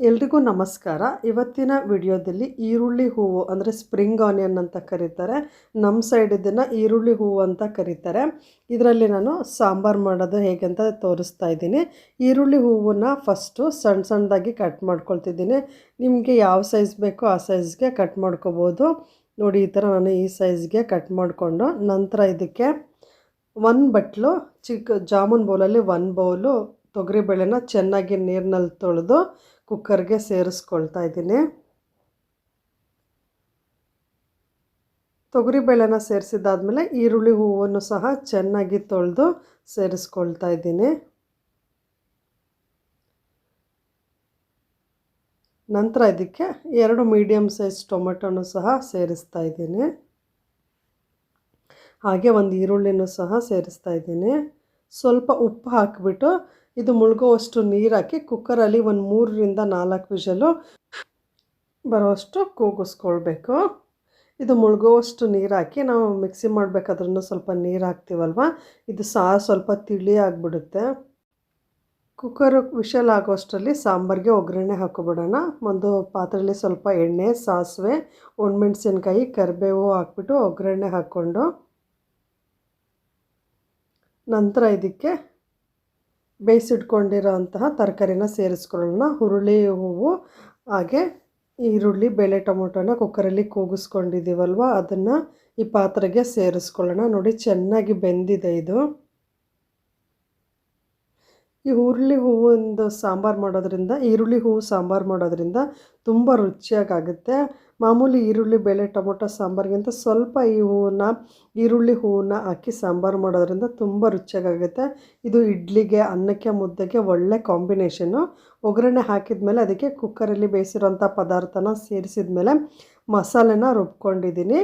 ಎಲ್ರಿಗೂ ನಮಸ್ಕಾರ. ಇವತ್ತಿನ ವಿಡಿಯೋದಲ್ಲಿ ಈರುಳ್ಳಿ ಹೂವು ಅಂದರೆ ಸ್ಪ್ರಿಂಗ್ ಆನಿಯನ್ ಅಂತ ಕರೀತಾರೆ. ನಮ್ಮ ಸೈಡ್ ಇದನ್ನು ಈರುಳ್ಳಿ ಹೂವು ಅಂತ ಕರೀತಾರೆ. ಇದರಲ್ಲಿ ನಾನು ಸಾಂಬಾರು ಮಾಡೋದು ಹೇಗೆ ಅಂತ ತೋರಿಸ್ತಾ ಇದ್ದೀನಿ. ಈರುಳ್ಳಿ ಹೂವನ್ನ ಫಸ್ಟು ಸಣ್ಣ ಸಣ್ಣದಾಗಿ ಕಟ್ ಮಾಡ್ಕೊಳ್ತಿದ್ದೀನಿ. ನಿಮಗೆ ಯಾವ ಸೈಜ್ ಬೇಕೋ ಆ ಸೈಜ್ಗೆ ಕಟ್ ಮಾಡ್ಕೋಬೋದು. ನೋಡಿ, ಈ ಥರ ನಾನು ಈ ಸೈಜ್ಗೆ ಕಟ್ ಮಾಡಿಕೊಂಡು ನಂತರ ಇದಕ್ಕೆ ಒಂದು ಬಟ್ಲು ಚಿಕ್ಕ ಜಾಮೂನ್ ಬೌಲಲ್ಲಿ ಒಂದು ಬೌಲು ತೊಗರಿಬೇಳೆನ ಚೆನ್ನಾಗಿ ನೀರಿನಲ್ಲಿ ತೊಳೆದು ಕುಕ್ಕರ್ಗೆ ಸೇರಿಸ್ಕೊಳ್ತಾ ಇದ್ದೀನಿ. ತೊಗರಿಬೇಳೆನ ಸೇರಿಸಿದಾದ್ಮೇಲೆ ಈರುಳ್ಳಿ ಹೂವನ್ನು ಸಹ ಚೆನ್ನಾಗಿ ತೊಳೆದು ಸೇರಿಸ್ಕೊಳ್ತಾ ಇದ್ದೀನಿ. ನಂತರ ಇದಕ್ಕೆ ಎರಡು ಮೀಡಿಯಮ್ ಸೈಜ್ ಟೊಮೆಟೊನು ಸಹ ಸೇರಿಸ್ತಾ ಇದ್ದೀನಿ. ಹಾಗೆ ಒಂದು ಈರುಳ್ಳಿನೂ ಸಹ ಸೇರಿಸ್ತಾ ಇದ್ದೀನಿ. ಸ್ವಲ್ಪ ಉಪ್ಪು ಹಾಕಿಬಿಟ್ಟು ಇದು ಮುಳುಗೋವಷ್ಟು ನೀರು ಹಾಕಿ ಕುಕ್ಕರಲ್ಲಿ ಒಂದು ಮೂರರಿಂದ ನಾಲ್ಕು ವಿಷಲು ಬರೋಷ್ಟು ಕೂಗಿಸ್ಕೊಳ್ಬೇಕು. ಇದು ಮುಳುಗೋವಷ್ಟು ನೀರು ಹಾಕಿ ನಾವು ಮಿಕ್ಸಿ ಮಾಡಬೇಕಾದ್ರೂ ಸ್ವಲ್ಪ ನೀರು ಹಾಕ್ತೀವಲ್ವ? ಇದು ಸಾರು ಸ್ವಲ್ಪ ತಿಳಿ ಆಗಿಬಿಡುತ್ತೆ. ಕುಕ್ಕರ್ ವಿಷಲ್ ಆಗೋಷ್ಟರಲ್ಲಿ ಸಾಂಬಾರಿಗೆ ಒಗ್ಗರಣೆ ಹಾಕೊಬಿಡೋಣ ಒಂದು ಪಾತ್ರೆಯಲ್ಲಿ ಸ್ವಲ್ಪ ಎಣ್ಣೆ, ಸಾಸಿವೆ, ಒಣಮೆಣ್ಸಿನ್ಕಾಯಿ, ಕರಿಬೇವು ಹಾಕ್ಬಿಟ್ಟು ಒಗ್ಗರಣೆ ಹಾಕ್ಕೊಂಡು ನಂತರ ಇದಕ್ಕೆ ಬೇಯಿಸಿಟ್ಕೊಂಡಿರೋ ಅಂತಹ ತರಕಾರಿನ ಸೇರಿಸ್ಕೊಳ್ಳೋಣ. ಹುರುಳಿ ಹೂವು, ಹಾಗೆ ಈರುಳ್ಳಿ, ಬೇಳೆ, ಟೊಮೊಟೊನ ಕುಕ್ಕರಲ್ಲಿ ಕೂಗಿಸ್ಕೊಂಡಿದ್ದೀವಲ್ವ? ಅದನ್ನು ಈ ಪಾತ್ರೆಗೆ ಸೇರಿಸ್ಕೊಳ್ಳೋಣ. ನೋಡಿ, ಚೆನ್ನಾಗಿ ಬೆಂದಿದೆ ಇದು. ಈ ಹುರುಳಿ ಹೂವಿಂದ ಸಾಂಬಾರು ಮಾಡೋದ್ರಿಂದ, ಈರುಳ್ಳಿ ಹೂವು ಸಾಂಬಾರು ಮಾಡೋದ್ರಿಂದ ತುಂಬ ರುಚಿಯಾಗುತ್ತೆ ಮಾಮೂಲಿ ಈರುಳ್ಳಿ, ಬೇಳೆ, ಟೊಮೊಟೊ ಸಾಂಬಾರಿಗಿಂತ ಸ್ವಲ್ಪ ಈ ಹೂವನ್ನ, ಈರುಳ್ಳಿ ಹೂವನ್ನ ಹಾಕಿ ಸಾಂಬಾರು ಮಾಡೋದ್ರಿಂದ ತುಂಬ ರುಚಿಯಾಗುತ್ತೆ ಇದು ಇಡ್ಲಿಗೆ, ಅನ್ನಕ್ಕೆ, ಮುದ್ದೆಗೆ ಒಳ್ಳೆ ಕಾಂಬಿನೇಷನ್ನು. ಒಗ್ಗರಣೆ ಹಾಕಿದ ಮೇಲೆ ಅದಕ್ಕೆ ಕುಕ್ಕರಲ್ಲಿ ಬೇಯಿಸಿರೋಂಥ ಪದಾರ್ಥನ ಸೇರಿಸಿದ ಮೇಲೆ ಮಸಾಲೆನ ರುಬ್ಕೊಂಡಿದ್ದೀನಿ.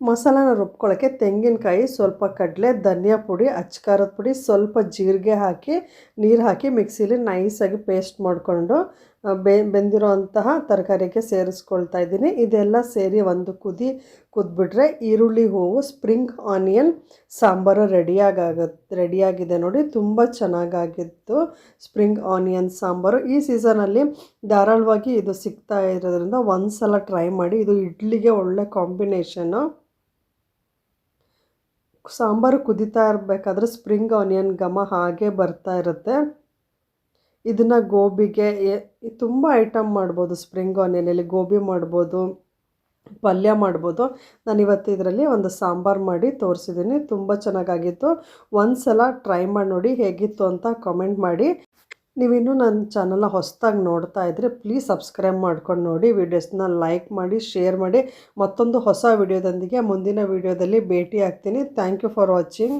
ಮಸಾಲಾನ ರುಬ್ಕೊಳ್ಳೋಕ್ಕೆ ತೆಂಗಿನಕಾಯಿ, ಸ್ವಲ್ಪ ಕಡಲೆ, ಧನಿಯಾ ಪುಡಿ ಅಚ್ಕಾರದ ಪುಡಿ, ಸ್ವಲ್ಪ ಜೀರಿಗೆ ಹಾಕಿ, ನೀರು ಹಾಕಿ ಮಿಕ್ಸಿಲಿ ನೈಸಾಗಿ ಪೇಸ್ಟ್ ಮಾಡಿಕೊಂಡು ಬೆ, ಬೆಂದಿರೋ ಅಂತಹ ತರಕಾರಿಗೆ ಸೇರಿಸ್ಕೊಳ್ತಾ ಇದ್ದೀನಿ. ಇದೆಲ್ಲ ಸೇರಿ ಒಂದು ಕುದಿ, ಕುದ್ಬಿಟ್ರೆ ಈರುಳ್ಳಿ ಹೂವು, ಸ್ಪ್ರಿಂಗ್ ಆನಿಯನ್, ಸಾಂಬಾರು ರೆಡಿಯಾಗುತ್ತೆ ರೆಡಿಯಾಗಿದೆ ನೋಡಿ, ತುಂಬ ಚೆನ್ನಾಗಾಗಿತ್ತು. Spring onion, sambar. ಈ ಸೀಸನಲ್ಲಿ ಧಾರಾಳವಾಗಿ ಇದು ಸಿಗ್ತಾ ಇರೋದ್ರಿಂದ ಒಂದು ಸಲ ಟ್ರೈ ಮಾಡಿ. ಇದು ಇಡ್ಲಿಗೆ ಒಳ್ಳೆ ಕಾಂಬಿನೇಷನ್ನು. ಸಾಂಬಾರು ಕುದೀತಾ ಇರಬೇಕಾದ್ರೆ ಸ್ಪ್ರಿಂಗ್ ಆನಿಯನ್ ಘಮ ಹಾಗೆ ಬರ್ತಾ ಇರುತ್ತೆ. ಇದನ್ನು ಗೋಬಿಗೆ ತುಂಬ ಐಟಮ್ ಮಾಡ್ಬೋದು ಸ್ಪ್ರಿಂಗ್ ಆನಿಯನಲ್ಲಿ ಗೋಬಿ ಮಾಡ್ಬೋದು, ಪಲ್ಯ ಮಾಡ್ಬೋದು. ನಾನು ಇವತ್ತು ಇದರಲ್ಲಿ ಒಂದು ಸಾಂಬಾರು ಮಾಡಿ ತೋರಿಸಿದ್ದೀನಿ ತುಂಬ ಚೆನ್ನಾಗಾಗಿತ್ತು. ಒಂದು ಸಲ ಟ್ರೈ ಮಾಡಿ ನೋಡಿ ಹೇಗಿತ್ತು ಅಂತ ಕಾಮೆಂಟ್ ಮಾಡಿ. ನೀವಿನ್ನೂ ನನ್ನ ಚಾನಲ್ನ ಹೊಸದಾಗಿ ನೋಡ್ತಾ ಇದ್ದರೆ ಪ್ಲೀಸ್ ಸಬ್ಸ್ಕ್ರೈಬ್ ಮಾಡ್ಕೊಂಡು ನೋಡಿ ವೀಡಿಯೋಸ್ನ ಲೈಕ್ ಮಾಡಿ ಶೇರ್ ಮಾಡಿ. ಮತ್ತೊಂದು ಹೊಸ ವಿಡಿಯೋದೊಂದಿಗೆ ಮುಂದಿನ ವಿಡಿಯೋದಲ್ಲಿ ಭೇಟಿ ಆಗ್ತೀನಿ ಥ್ಯಾಂಕ್ ಯು ಫಾರ್ ವಾಚಿಂಗ್